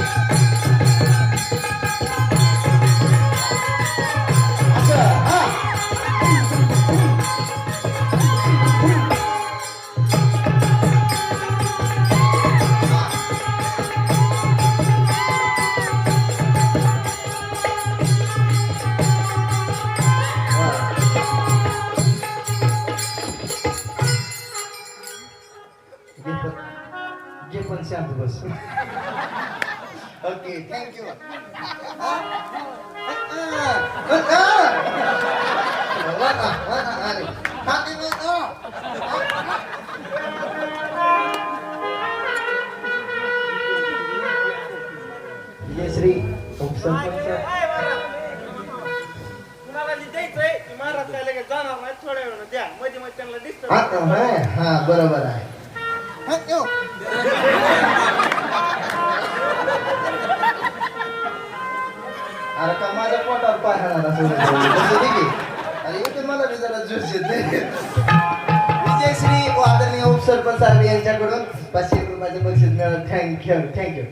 you. Disturb हा हा, हा बरोबर आहे. हा. अरे का माझ्या पोटावर की. अरे इथे मला बी जरा ज्यूस येते विजयश्री व आदरणीय उपसरपंच साहेब यांच्याकडून पाचशे रुपयाचे बक्षीस मिळालं. थँक्यू थँक्यू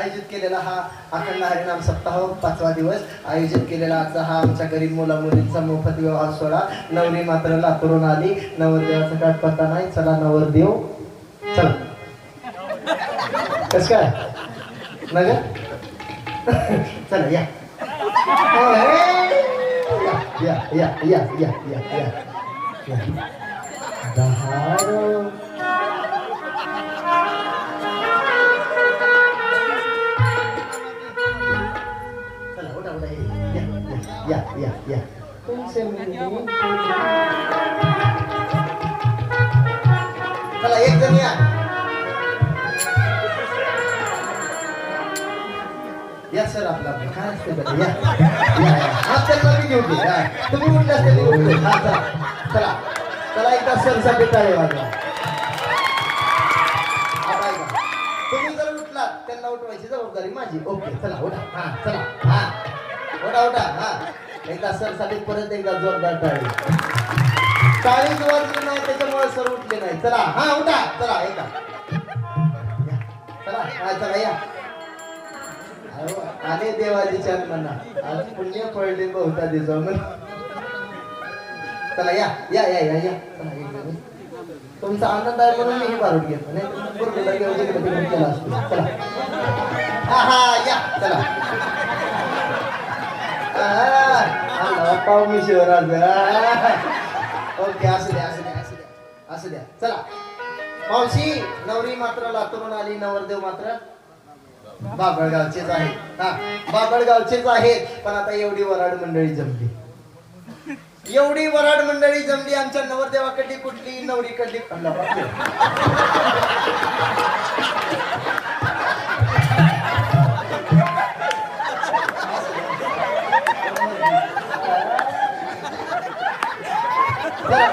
आयोजित केलेला हा अखंड हरिनाम सप्ताह पाचवा दिवस आयोजित केलेला आजचा हा आमच्या गरीब मुला मुलींचा मोफत विवाह सोहळा. नवरी मात्र लातूरून आली. नवरदेवाचा काय पत्ता नाही. चला नवरदेव. चला. कस काय? नगर? चला या. हो, या या या या या या. या या या या या तुमचे चला एक जण या या सर आपला आपला. काय असते बरं? या या या. हा त्यांना मी घेऊन दे हा. तुम्ही उठले असते मी उठले हा चला चला चला एकदा सरसाठी टाळे वाजवा आता ऐका. तुम्ही जर उठलात त्यांना उठवायची जबाबदारी माझी ओके चला उठा हा चला हा उठा उठा हा. एकदा सरसाठी परत एकदा जोरदार टाळी. टाळी वाजली नाही त्याच्यामुळे सर उठले नाही. चला हा उठा. चला एका या. चला हा चला या. अहो, आले देवाची चांद म्हणा आज पुण्य पडले बहुता दिवसा म्हण चला या या या या या. चला तुमचा आनंद आहे म्हणून मी हे बारूद घेतो. नाही केला असतो. चला. हा हा या. चला. पाव मी शिवराज ओके असू द्या असू द्या असू द्या असू द्या चला मावशी नवरी मात्र लातूरून आली नवरदेव मात्र. बाबळगावचेच आहेत. हा बाबळगावचेच आहेत. पण आता एवढी वराड मंडळी जमली. एवढी वराड मंडळी जमली आमच्या नवरदेवाकडली कुठली नवरीकडली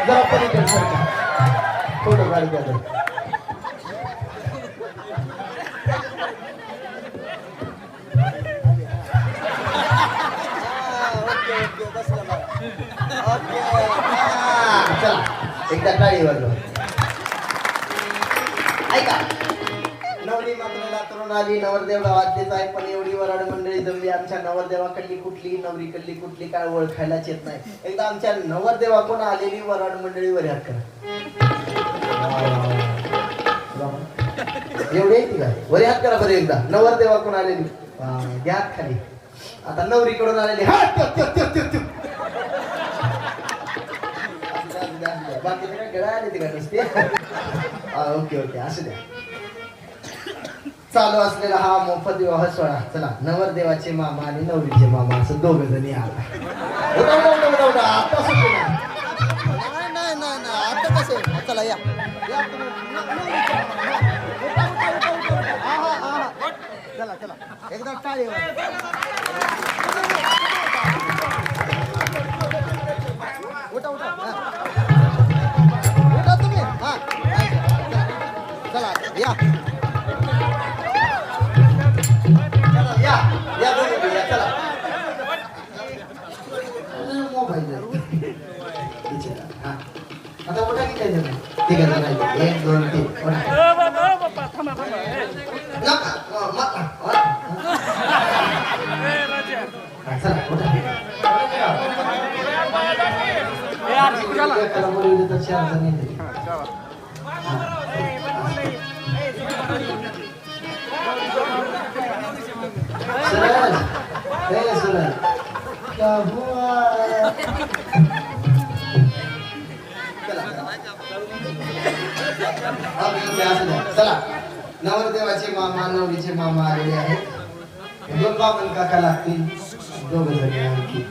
जरा जरा पलीकडे सरका फोटो काढ द्या चला एकदा टाळी वाजवा. ऐका. आली नवरदेव गावातलीच आहे पण एवढी वराड मंडळी जमली आमच्या नवरदेवाकडली कुठली नवरीकडली कुठली काय ओळखायलाच येत नाही. एकदा आमच्या नवरदेवाकडून आलेली वराड मंडळी वर हात करा. एवढी येते का करा बरं एकदा. नवरदेवाकडून आलेली? घ्या खाली. आता नवरीकडून आलेली. हा बाकी काय गळा आले ते का नुसते. ओके ओके असू द्या. चालू असलेला हा मोफत विवाह सोहळा चला नवरदेवाचे मामा आणि नवरीचे मामा असं दोघ जणी आला. आता ना. आता कसं चला या. चला चला. एकदा टाळी चला नवरदेवाचे मामा नवरीचे मामा आलेले आहेत दोन पण काका लागतील दोघ जण आणखी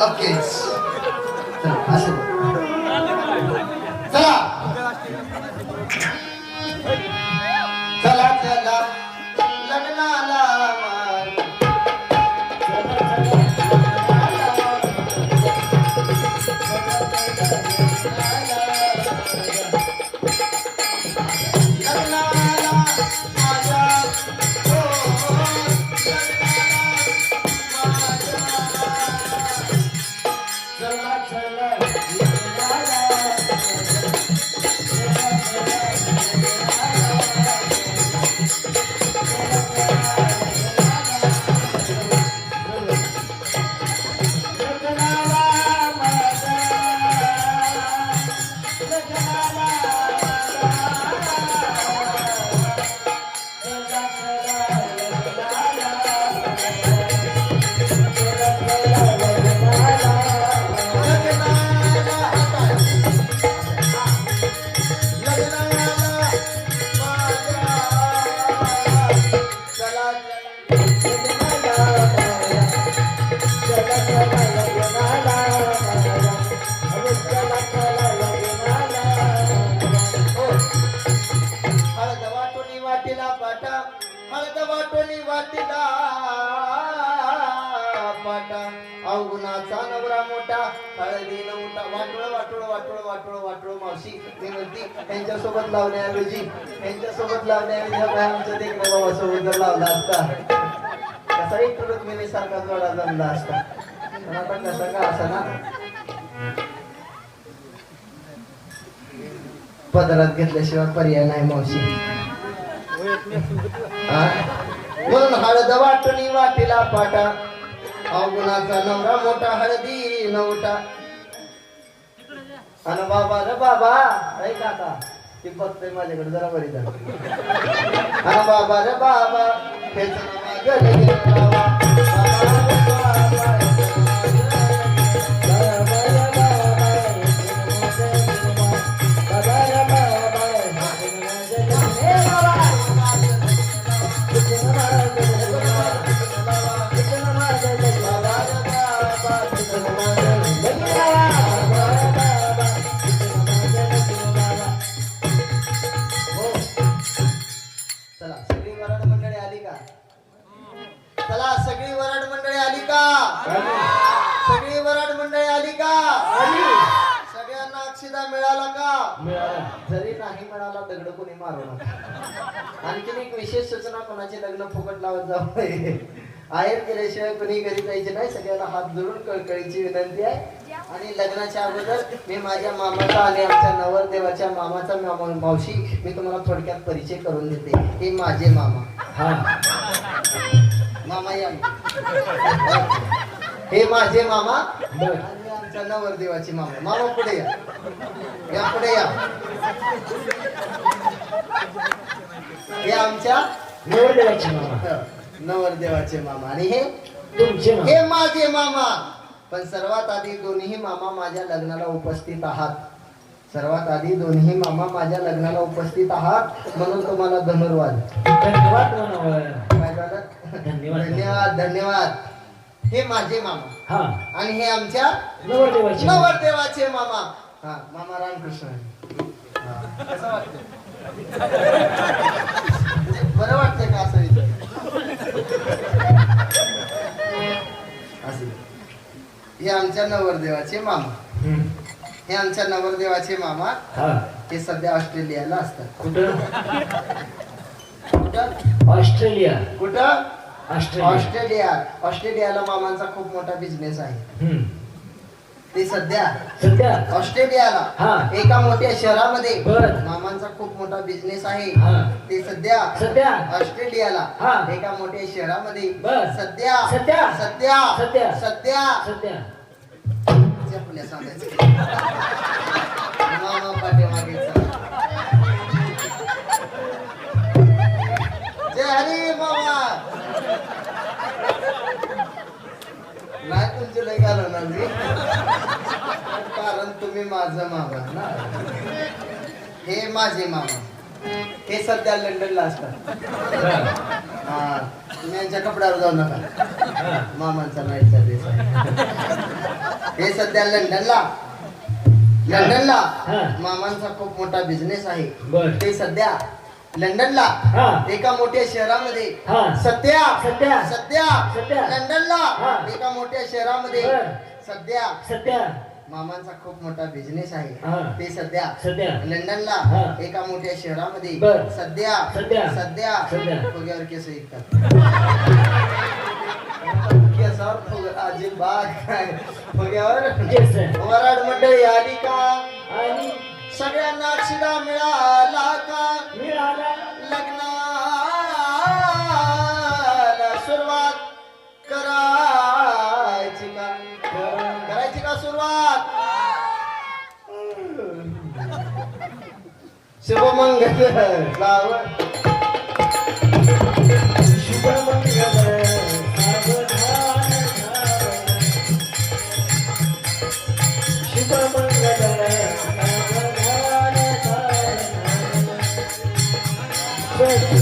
ओके चला चला चला. लग्नाला मावशी विनंती यांच्यासोबत लावण्याऐवजी यांच्यासोबत लावण्याऐवजी हा काय आमच्या देखण्या बाबासोबत जर लावला असता. कसाही तुरत मी सारखा जोडा जमला असता. पण आपण कसा का असा ना? पदरात घेतल्याशिवाय पर्याय नाही मावशी. म्हणून हळद वाटणी वाटीला पाटा. अवगुणाचा नवरा मोठा हळदी नवटा. आणि बाबा रे बाबा ऐ काका ती बघतोय माझ्याकडे जरा बरी झालं. आणि बाबा रे बाबा हेच बाबा का? चला सगळी वराड मंडळी आली का? सगळी वराड मंडळी आली का? सगळ्यांना अक्षिदा मिळाला का? जरी नाही मिळाला दगड कोणी मारू नका. आणखीन एक विशेष सूचना कोणाचे लग्न फुकट लावत जाऊ आहेर केल्याशिवाय कोणी घरी जायचे नाही. सगळ्यांना हात जोडून कळकळीची विनंती आहे. आणि लग्नाच्या अगोदर मी माझ्या मामाचा आणि आमच्या नवरदेवाच्या मामाचा मामा- मावशी मी तुम्हाला थोडक्यात परिचय करून देते. हे माझे मामा. मामा या. हे माझे मामा आणि हे आमच्या नवरदेवाचे मामा. मामा पुढे या. या पुढे या. हे आमच्या नवरदेवाची मामा. नवरदेवाचे मामा. आणि हे तुमचे हे माझे मामा. पण सर्वात आधी दोन्ही मामा माझ्या लग्नाला उपस्थित आहात. सर्वात आधी दोन्ही मामा माझ्या लग्नाला उपस्थित आहात म्हणून तुम्हाला धन्यवाद धन्यवाद धन्यवाद. धन्यवाद. धन्यवाद. हे माझे मामा. हा. आणि हे आमच्या नवरदेवाची मामा. नवरदेवाचे मामा. हा मामा रामकृष्ण हा. कसं वाटतं बरं वाटतंय का? असं हे आमच्या नवरदेवाचे मामा. हे आमच्या नवरदेवाचे मामा हा. सध्या ऑस्ट्रेलियाला असतात. कुठं? कुठं? ऑस्ट्रेलिया. कुठं? ऑस्ट्रेलिया. ऑस्ट्रेलिया. ऑस्ट्रेलियाला मामांचा खूप मोठा बिझनेस आहे. ते सध्या सध्या ऑस्ट्रेलियाला हा. एका मोठ्या शहरामध्ये. मामांचा खूप मोठा बिझनेस आहे हा. ते सध्या सध्या ऑस्ट्रेलियाला हा. एका मोठ्या शहरामध्ये. सध्या सध्या. सध्या सध्या. सध्या सांगायचं मामा पाठीमागे चला. जय हरी मामा नाही घालवणार मी. कारण तुम्ही माझं मामा ना. हे माझे मामा. हे सध्या लंडनला असतात. हा तुम्ही यांच्या कपड्यावर जाऊ नका. मामांचा नाईटचा ड्रेस हे सध्या लंडनला लंडनला. मामांचा खूप मोठा बिझनेस आहे. ते सध्या लंडनला. एका मोठ्या शहरामध्ये. सध्या सध्या. सध्या. लंडनला. एका मोठ्या शहरामध्ये. सध्या सध्या मामांचा खूप मोठा बिझनेस आहे. ते सध्या सध्या लंडनला. एका मोठ्या शहरामध्ये. सध्या सध्या. सध्या. फुग्यावर केस केसावर फुग अजिबात फुग्यावर. वराड मंडळी आली का आणि सगळ्यांना शिरा मिळाला का? मिळाला लग्नाला सुरुवात करायची का? करायची का सुरुवात? शुभमंगल लावण शुभमंगल Hey.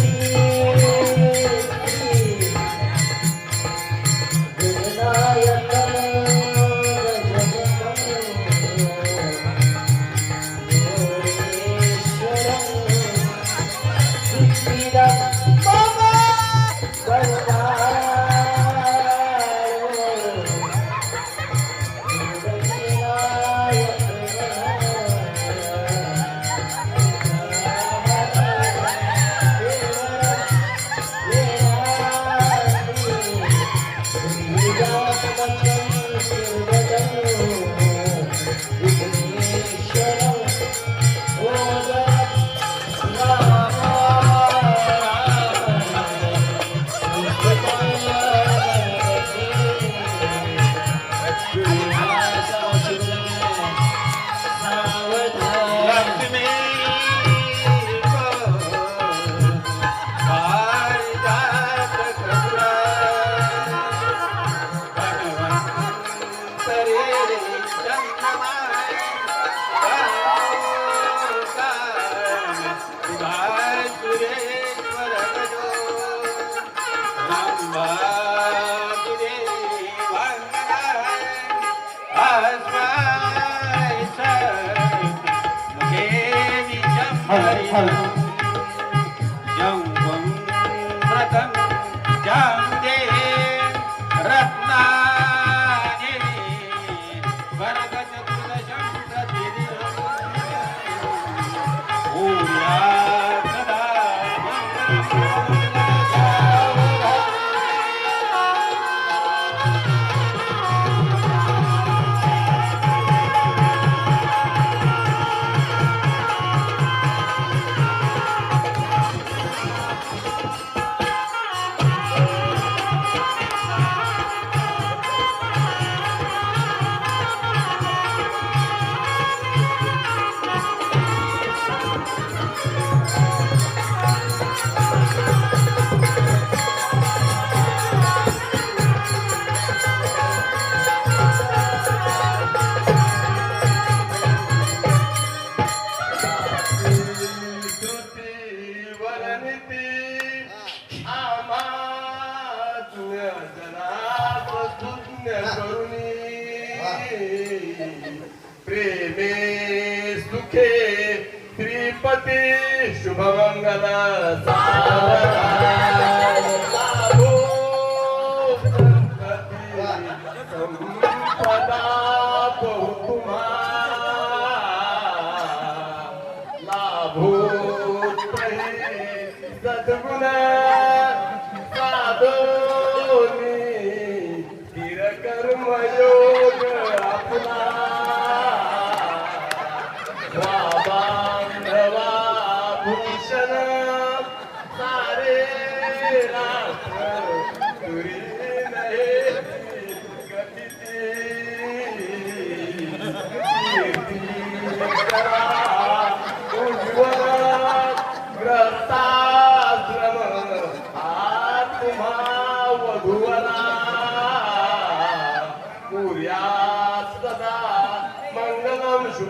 श्रीपती त्रिपती शुभमंगल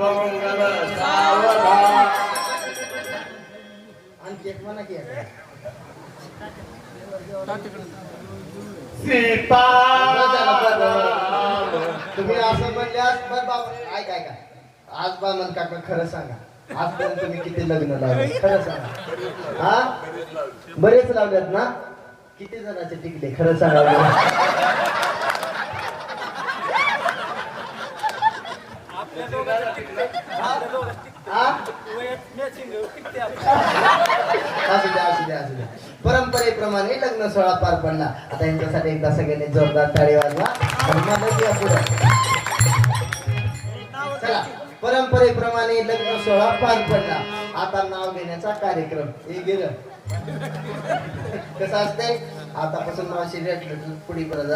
मंगल शुभमंगल म्हणा की तुम्ही असं म्हणल्यास बर बाबा ऐक ऐका आज बामन काका खरं सांगा आजपर्यंत तुम्ही किती लग्न लावले खरं सांगा हा बरेच लावल्यात ना किती जणांचे टिकले खरं सांगा बरं. हा असू द्या असू द्या असू द्या परंपरेप्रमाणे लग्न सोहळा पार पडला. आता यांच्यासाठी एकदा सगळ्यांनी जोरदार टाळी वाजवा. चला परंपरेप्रमाणे लग्न सोहळा पार पडला. आता नाव घेण्याचा कार्यक्रम. हे गेलं. कसं असतंय? आतापासून नाव रेटलं पुढे परत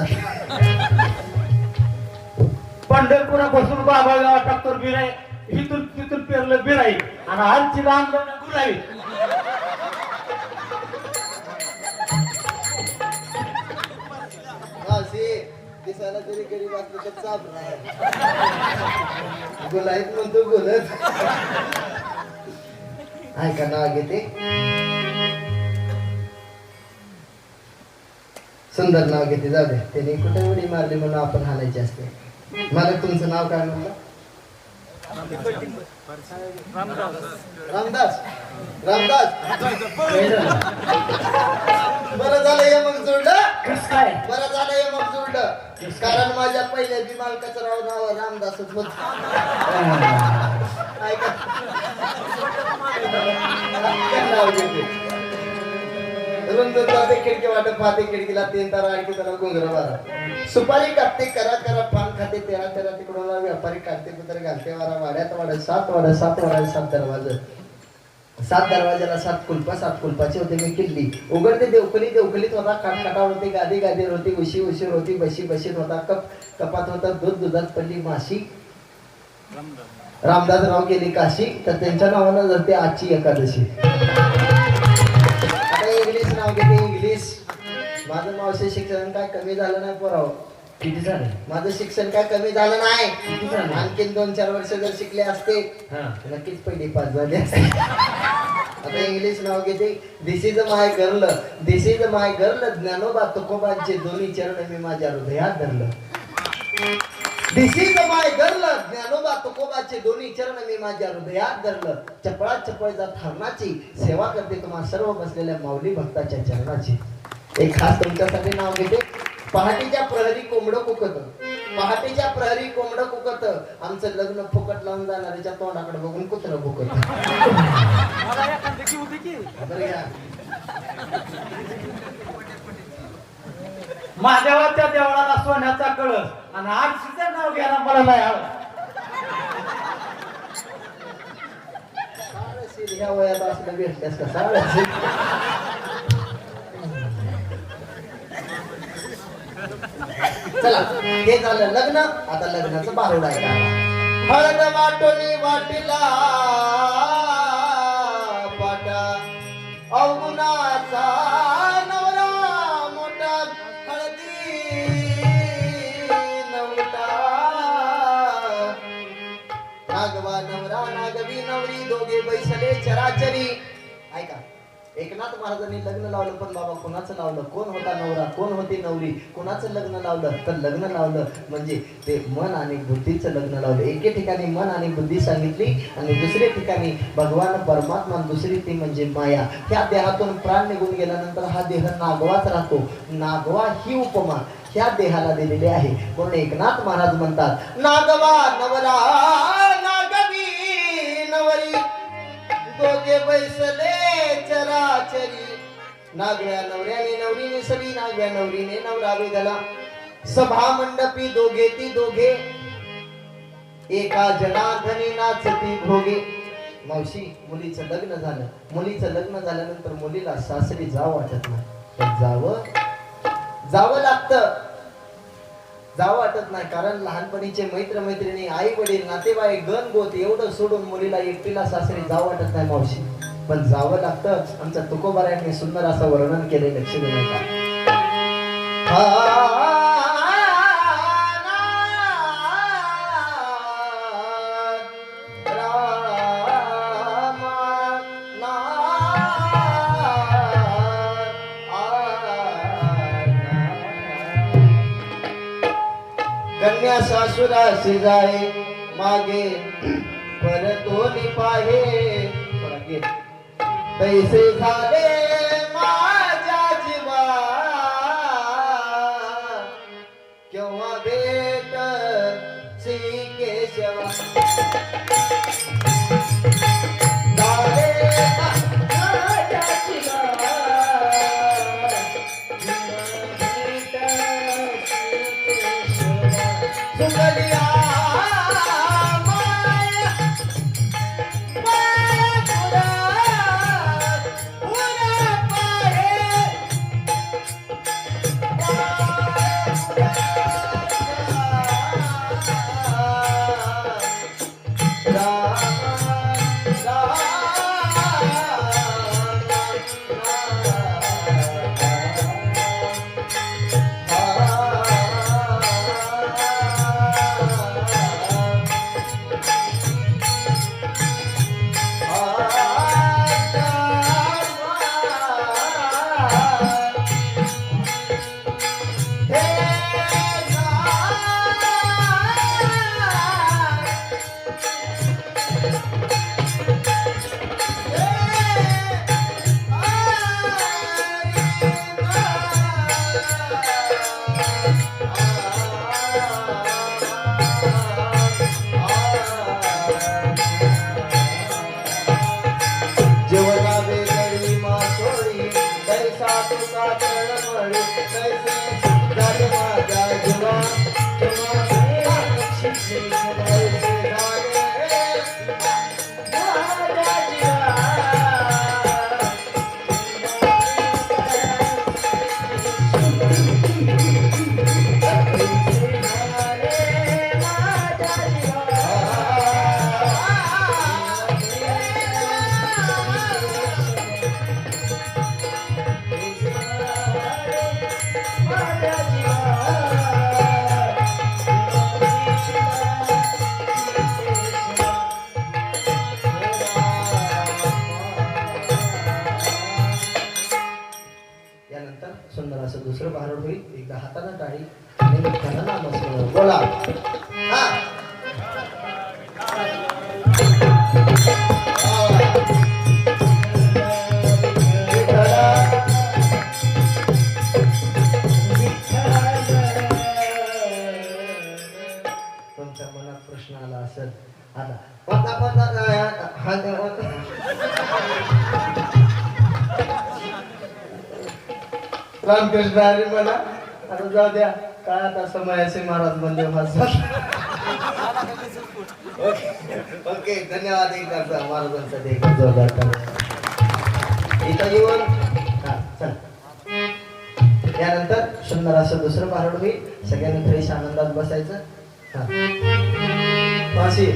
पंढरपुरापासून बाबागाव टाकतो बिराई हिथून तिथून पेरलं बिराई. आणि आजची राम गुलाबी दिसायला तरी गरीब असलं तर चाप गुलाईत म्हणतो गुलत ऐका नाव घेते. सुंदर नाव घेते जाऊ दे. त्याने कुठे उडी मारली म्हणून आपण हालायची असते. मला तुमचं नाव काय म्हणलं रामदास. रामदास. बरं झालं हे मग जोडलं काय बरं झालं हे मग जोडलं कारण माझ्या पहिल्या बी मालकाचं राव नाव रामदासच होत. ऐका. रुंदून जाते खिडकी वाटत पाहते खिडकीला तीन तारा आणखी त्याला घुंगर वारा सुपारी कापते करा करा पान खाते तेरा तेरा तिकडून व्यापारी काढते कुत्र घालते वारा वाड्यात वाड्यात सात वाड्या सात वाड्या सात दरवाजा. सात दरवाजाला सात कुलपा सात कुलपाची होते मी किल्ली. उघडते देवखली देवखलीत होता काटकाटावर होती गादी गादीवर होती उशी उशीर होती बशी बशीत होता कप कपात होता दूध दुधात पडली माशी. रामदासराव गेली काशी तर त्यांच्या नावानं जाते आजची एकादशी. आता इंग्लिश नाव घेते इंग्लिश. माझं मावशी शिक्षण काय कमी झालं नाही पोराव. किती झाले? माझं शिक्षण काय कमी झालं नाही. झालं? आणखीन दोन चार वर्ष जर शिकले असते हा. नक्कीच पहिली पाच झाली असते. आता इंग्लिश नाव घेते. This is my girl this is my girl Dnyanoba तुकोबांचे दोन्ही चरण मी माझ्या हृदयात धरलं. This is my girl Dnyanoba तुकोबाचे दोन्ही चरण मी माझ्या हृदयात धरलं. चपळात चपळचा धर्माची सेवा करते तुम्हा सर्व बसलेल्या माऊली भक्ताच्या चरणाची. एक खास तुमच्यासाठी नाव घेते. पहाटेच्या प्रहरी कोंबडं कुकत. पहाटेच्या प्रहरी कोंबडं कुकत. आमचं लग्न फुकट लावून जाणाऱ्याच्या तोंडाकडे बघून कुत्र भुकत. महादेवाच्या देवळाला सोन्याचा कळस आणि आरशीचं नाव घ्यायला मला नाही शिर ह्या वयात असलं भेटल्यास का? चला हे झालं लग्न आता लग्नाचं बारूड आहे हळद वाटोनी वाटीला पाटा. औ एकनाथ महाराजांनी लग्न लावलं पण बाबा कोणाचं लावलं? कोण होता नवरा? कोण होती नवरी? कोणाचं लग्न लावलं? तर लग्न लावलं. म्हणजे ते मन आणि बुद्धीचं लग्न लावलं. एके ठिकाणी मन आणि बुद्धी सांगितली आणि दुसऱ्या ठिकाणी भगवान परमात्मा दुसरी ती म्हणजे माया. ह्या देहातून प्राण निघून गेल्यानंतर हा देह नागवाच राहतो. नागवा ही उपमा ह्या देहाला दिलेली आहे. म्हणून एकनाथ महाराज म्हणतात नागवा नवरा! दोघे बैसले चराचरी. नागव्या नवऱ्याने नवरीने सरी नागव्या नवरीने नवरा वेदला. सभा मंडपी दोघे ती दोघे. एका जनार्दने नाचती भोगे. मावशी मुलीचं लग्न झालं. मुलीचं लग्न झाल्यानंतर मुलीला सासरी जावं वाटत नाही. पण जावं जावं लागतं. जावं वाटत नाही. कारण लहानपणीचे मित्र मैत्रिणी आई वडील नातेवाईक गण गोत एवढं सोडून मुलीला एकटीला सासरी जावं वाटत नाही मावशी. पण जावं लागतं. आमच्या तुकोबाऱ्यांनी सुंदर असं वर्णन केले लक्ष देण्याचा सासुराशी जाय मागे. परतो पाहे मागे पैसे झाले माझ्या जीवा केव्हा भेट श्री केशवा? दुसरं भारुड होईल एकदा हातानं टाळी आणि बोला रामकृष्ण हरी मला आता जाऊ द्या. काय आता समयाचे महाराज म्हणजे माझा ओके धन्यवाद एक करता महाराजांचा देखील जोरदार. इथं येऊन हा चल. त्यानंतर सुंदर असं दुसरं पारड होईल. सगळ्यांनी फ्रेश आनंदात बसायचं. हा. मासी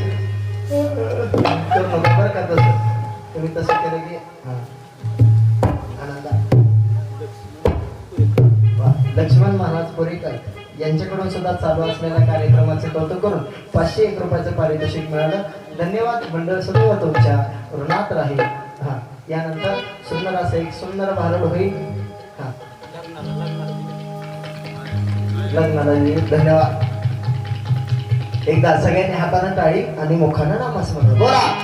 करू नको बरं का तसं? तुम्ही तसं केलं की हा. आनंदात. लक्ष्मण महाराज पोरीकर यांच्याकडून सुद्धा चालू असलेल्या कार्यक्रमाचे कौतुक करून पाचशे एक रुपयाचं पारितोषिक मिळालं. धन्यवाद मंडळ सदैव तुमच्या ऋणात राहील. हा यानंतर सुंदर असं एक सुंदर भारत होईल. हां. लग्नाला धन्यवाद. एकदा सगळ्यांनी हाताने टाळी आणि मुखानं नामस्मरण बोला.